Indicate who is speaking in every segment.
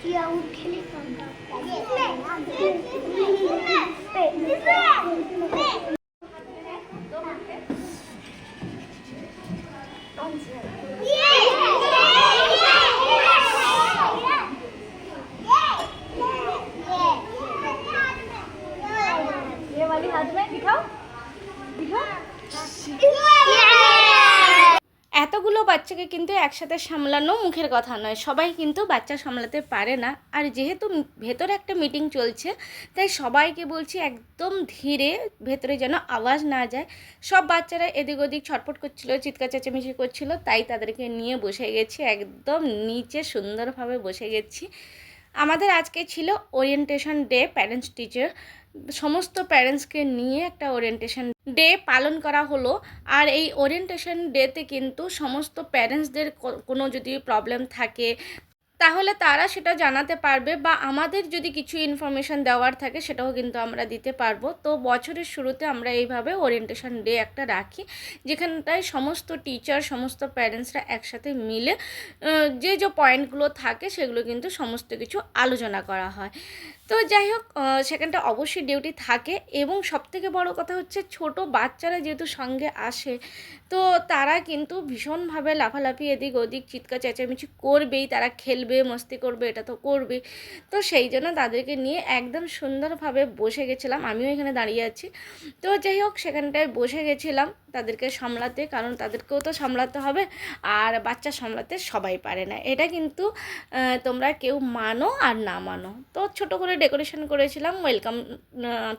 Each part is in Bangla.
Speaker 1: 交替姐妹姐妹姐妹姐妹妹妹
Speaker 2: বাচ্চাকে কিন্তু একসাথে সামলানো মুখের কথা নয়। সবাই কিন্তু বাচ্চা সামলাতে পারে না। আর যেহেতু ভেতরে একটা মিটিং চলছে, তাই সবাইকে বলছি একদম ধীরে ভেতরে যেন আওয়াজ না যায়। সব বাচ্চারা এদিক ওদিক ছটফট করছিল, চিৎকার চেঁচামেচি করছিল, তাই তাদেরকে নিয়ে বসে গেছি, একদম নিচে সুন্দরভাবে বসে গেছি। আমাদের আজকে ছিল ওরিয়েন্টেশন ডে প্যারেন্টস টিচার সমস্ত প্যারেন্টসকে নিয়ে একটা ওরিয়েন্টেশন ডে পালন করা হলো। আর এই ওরিয়েন্টেশন ডেতে কিন্তু সমস্ত প্যারেন্টসদের কোনো যদি প্রবলেম থাকে, তাহলে তারা সেটা জানাতে পারবে বা আমাদের যদি কিছু ইনফরমেশান দেওয়ার থাকে, সেটাও কিন্তু আমরা দিতে পারব। তো বছরের শুরুতে আমরা এইভাবে ওরিয়েন্টেশন ডে একটা রাখি, যেখানটায় সমস্ত টিচার সমস্ত প্যারেন্টসরা একসাথে মিলে যে যে পয়েন্টগুলো থাকে, সেগুলো কিন্তু সমস্ত কিছু আলোচনা করা হয়। তো যাই হোক সেখানটা অবশ্যই ডিউটি থাকে এবং সবথেকে বড় কথা হচ্ছে ছোট বাচ্চারা যেহেতু সঙ্গে আসে, তো তারা কিন্তু ভীষণভাবে লাফালাফি এদিক ওদিক, চিৎকার চেঁচামেচি করবেই, তারা খেলবে, মস্তি করবে, এটা তো করবে। তো সেই জন্য তাদেরকে নিয়ে একদম সুন্দরভাবে বসে গেছিলাম, আমিও এখানে দাঁড়িয়ে আছি। তো যাই হোক, সেখানটায় বসে গেছিলাম তাদেরকে সামলাতে, কারণ তাদেরকেও তো সামলাতে হবে, আর বাচ্চা সামলাতে সবাই পারে না। এটা কিন্তু তোমরা কেউ মানো আর না মানো। তো ছোট করে ডেকোরেশন করেছিলাম ওয়েলকাম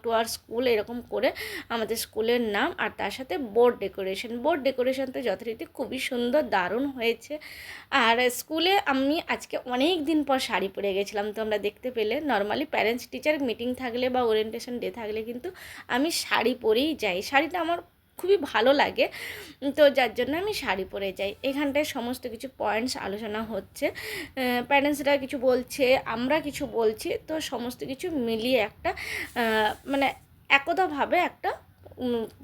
Speaker 2: টু আর স্কুল এরকম করে আমাদের স্কুলের নাম। আর তার সাথে বোর্ড ডেকোরেশন বোর্ড ডেকোরেশন তো যথারীতি খুবই সুন্দর, দারুণ হয়েছে। আর স্কুলে আমি আজকে অনেক দিন পর শাড়ি পরে গেছিলাম, তোমরা দেখতে পেলে। নর্মালি প্যারেন্টস টিচার মিটিং থাকলে বা ওরিয়েন্টেশন ডে থাকলে কিন্তু আমি শাড়ি পরেই যাই। শাড়িটা আমার খুবই ভালো লাগে। তো যার জন্য আমি শাড়ি পরে যাই। এখানটায় সমস্ত কিছু পয়েন্টস আলোচনা হচ্ছে। প্যারেন্টসরা কিছু বলছে, আমরা কিছু বলছি। তো সমস্ত কিছু মিলিয়ে একটা মানে একতাভাবে একটা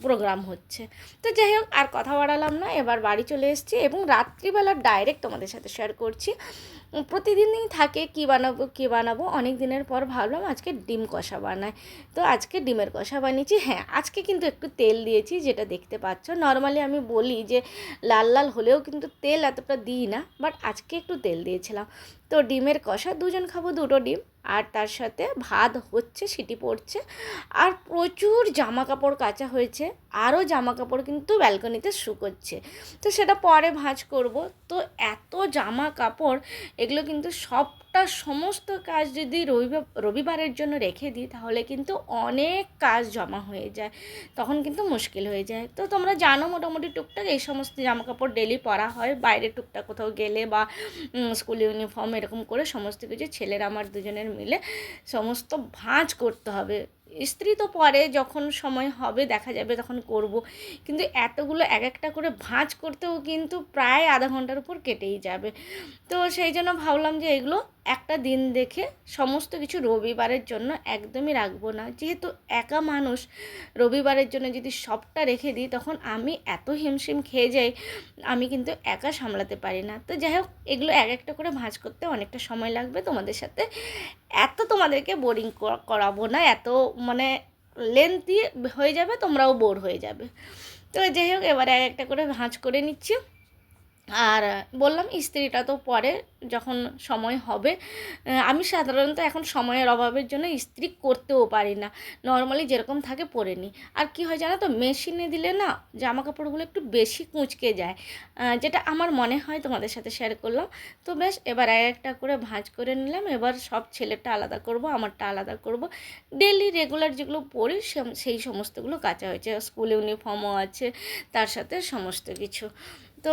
Speaker 2: প্রোগ্রাম হচ্ছে। তো যাই হোক, আর কথা বাড়ালাম না, এবার বাড়ি চলে এসেছি এবং রাত্রিবেলা ডাইরেক্ট তোমাদের সাথে শেয়ার করছি। প্রতিদিনই থাকে, কি বানাবো কি বানাবো, অনেক দিনের পর ভাবলাম আজকে ডিম কষা বানাই। তো আজকে ডিমের কষা বানিয়েছি। হ্যাঁ আজকে কিন্তু একটু তেল দিয়েছি, যেটা দেখতে পাচ্ছ। নর্মালি আমি বলি যে, লাল লাল হলেও কিন্তু তেল এতটা দিই না বাট আজকে একটু তেল দিয়েছিলাম। তো ডিমের কষা, দুজন খাব দুটো ডিম। আর তার সাথে ভাত হচ্ছে, সিটি পড়ছে। আর প্রচুর জামা কাপড় কাচা হয়েছে। আরও জামা কাপড় কিন্তু ব্যালকনিতে শুকোচ্ছে তো সেটা পরে ভাঁজ করব। তো এত জামা কাপড় এগুলো কিন্তু সবটা সমস্ত কাজ যদি রবিবার, রবিবারের জন্য রেখে দিই, তাহলে কিন্তু অনেক কাজ জমা হয়ে যায়। তখন কিন্তু মুশকিল হয়ে যায়। তো তোমরা জানো মোটামুটি টুকটাক এই সমস্ত জামা কাপড় ডেলি পরা হয়। বাইরে টুকটাক কোথাও গেলে বা স্কুল ইউনিফর্ম এরকম করে সমস্ত কিছু ছেলেরা আমার দুজনের মিলে সমস্ত ভাঁজ করতে হবে। ইস্ত্রি তো পরে, যখন সময় হবে দেখা যাবে তখন করব। কিন্তু এতগুলো এক একটা করে ভাঁজ করতেও কিন্তু প্রায় আধা ঘণ্টার উপর কেটেই যাবে। তো সেই জন্য ভাবলাম যে এগুলো একটা দিন দেখে সমস্ত কিছু রবিবারের জন্য একদমই রাখব না। যেহেতু একা মানুষ, রবিবারের জন্য যদি সবটা রেখে দিই, তখন আমি এত হিমশিম খেয়ে যাই, আমি কিন্তু একা সামলাতে পারি না। তো যাই হোক, এগুলো এক একটা করে ভাঁজ করতে অনেকটা সময় লাগবে তোমাদের সাথে। এত তোমাদেরকে বোরিং করাবো না, এত মানে লেন্থি হয়ে যাবে, তোমরাও বোর হয়ে যাবে। তো যাই হোক, এবারে এক একটা করে ভাঁজ করে নিচ্ছি। আর বললাম ইস্ত্রিটা তো পরে যখন সময় হবে আমি সাধারণত এখন সময়ের অভাবের জন্য ইস্ত্রি করতেও পারি না। নর্মালি যেরকম থাকে পরে নিই। আর কি হয় জানো তো মেশিনে দিলে না জামা কাপড়গুলো একটু বেশি কুঁচকে যায়। যেটা আমার মনে হয় তোমাদের সাথে শেয়ার করলাম। তো বেশ, এবার এক একটা করে ভাঁজ করে নিলাম। এবার সব ছেলেটা আলাদা করব, আমারটা আলাদা করব। ডেলি রেগুলার যেগুলো পরি সেই সমস্তগুলো কাঁচা হয়েছে। স্কুল ইউনিফর্মও আছে, তার সাথে সমস্ত কিছু। তো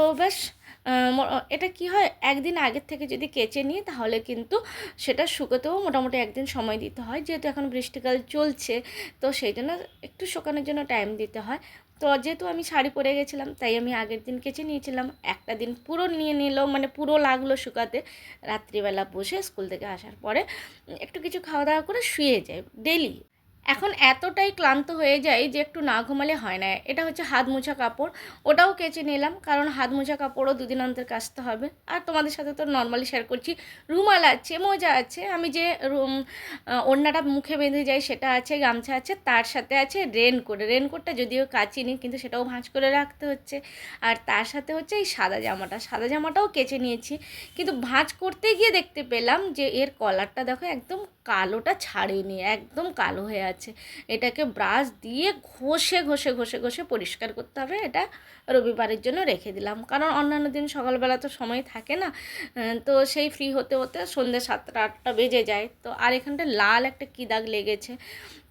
Speaker 2: ম- এটা কি হয়? একদিন আগের থেকে যদি কেচে নিই, তাহলে কিন্তু সেটা শুকোতেও মোটামুটি একদিন সময় দিতে হয়। যেহেতু এখন বৃষ্টিকাল চলছে, তো সেই জন্য একটু শুকানোর জন্য টাইম দিতে হয়। তো যেহেতু আমি শাড়ি পরে গেছিলাম, তাই আমি আগের দিন কেচে নিয়েছিলাম। একটা দিন পুরো নিয়ে নিল মানে পুরো লাগল শুকাতে। রাত্রিবেলা বসে স্কুল থেকে আসার পরে একটু কিছু খাওয়া দাওয়া করে শুয়ে যায় ডেলি এখন এতটাই ক্লান্ত হয়ে যাই যে একটু না ঘুমালে হয় না। এটা হচ্ছে হাত মোছা কাপড়। ওটাও কেচে নিলাম, কারণ হাত মোছা কাপড়ও দুদিন অন্তর কাচতে হবে। আর তোমাদের সাথে তো নর্মালি শেয়ার করছি, রুমাল আছে, মোজা আছে, আমি যে রুম ওড়নাটা মুখে বেঁধে যাই সেটা আছে, গামছা আছে, তার সাথে আছে রেনকোট রেনকোটটা যদিও কাচিনি, কিন্তু সেটাও ভাঁজ করে রাখতে হচ্ছে। আর তার সাথে হচ্ছে এই সাদা জামাটা। সাদা জামাটাও কেচে নিয়েছি। কিন্তু ভাঁজ করতে গিয়ে দেখতে পেলাম যে এর কলারটা দেখো একদম কালোটা ছাড়েনি, একদম কালো হয়ে আছে। এটাকে ব্রাশ দিয়ে ঘষে ঘষে ঘষে ঘষে পরিষ্কার করতে হবে। এটা রবিবারের জন্য রেখে দিলাম। কারণ অন্যান্য দিন সকালবেলা তো সময় থাকে না। তো সেই ফ্রি হতে হতে সন্ধ্যে সাতটা, আটটা বেজে যায়। তো আর এখানটা লাল একটা কী দাগ লেগেছে।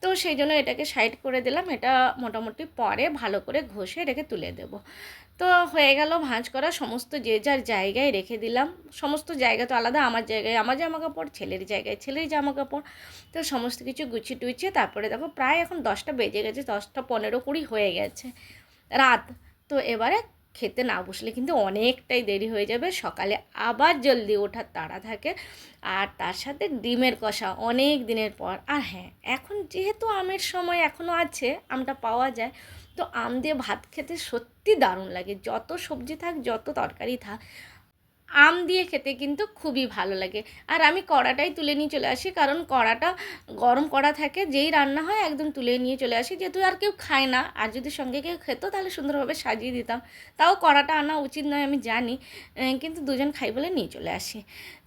Speaker 2: তো সেই জন্য এটাকে সাইড করে দিলাম। এটা মোটামুটি পরে ভালো করে ঘষে এটাকে তুলে দেবো। তো হয়ে গেল ভাঁজ করা সমস্ত যে যার জায়গায় রেখে দিলাম। সমস্ত জায়গা তো আলাদা, আমার জায়গায়, আমার জামা কাপড় ছেলের জায়গায়। ছেলের জামা তো সমস্ত কিছু গুছিয়ে টুচিয়ে তারপরে দেখো প্রায় এখন দশটা বেজে গেছে, দশটা পনেরো কুড়ি হয়ে গেছে রাত। তো এবারে খেতে না বসলে কিন্তু অনেকটাই দেরি হয়ে যাবে, সকালে আবার জলদি ওঠার তাড়া থাকে। আর তার সাথে ডিমের কষা অনেক দিনের পর। আর হ্যাঁ এখন যেহেতু আমের সময় এখনও আছে, আমটা পাওয়া যায়, তো আম দিয়ে ভাত খেতে সত্যি দারুণ লাগে। যত সবজি থাক, যত তরকারি থাক আম দিয়ে খেতে কিন্তু খুবই ভালো লাগে। আর আমি কড়াটাই তুলে নিয়ে চলে আসি, কারণ কড়াটা গরম কড়া থাকে, যেই রান্না হয় একদম তুলে নিয়ে চলে আসি। যেহেতু আর কেউ খায় না, আর যদি সঙ্গে কেউ খেত তাহলে সুন্দরভাবে সাজিয়ে দিতাম। তাও কড়াটা আনা উচিত নয় আমি জানি কিন্তু দুজন খাই বলে নিয়ে চলে আসি।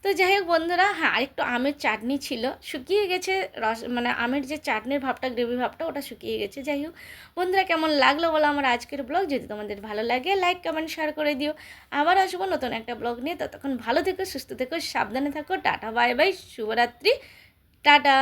Speaker 2: তো যাই হোক বন্ধুরা হ্যাঁ আরেকটু আমের চাটনি ছিল। শুকিয়ে গেছে রস মানে আমের যে চাটনির ভাবটা, গ্রেভি ভাবটা, ওটা শুকিয়ে গেছে। যাই হোক, বন্ধুরা কেমন লাগল বলো আমার আজকের ব্লগ? যদি তোমাদের ভালো লাগে, লাইক, কমেন্ট, শেয়ার করে দিও। আবার আসব নতুন একটা ব্লগ নিয়ে। ততক্ষণ ভালো থেকো সুস্থ থেকো সাবধানে থাকো টাটা বাই বাই শুভরাত্রি টাটা।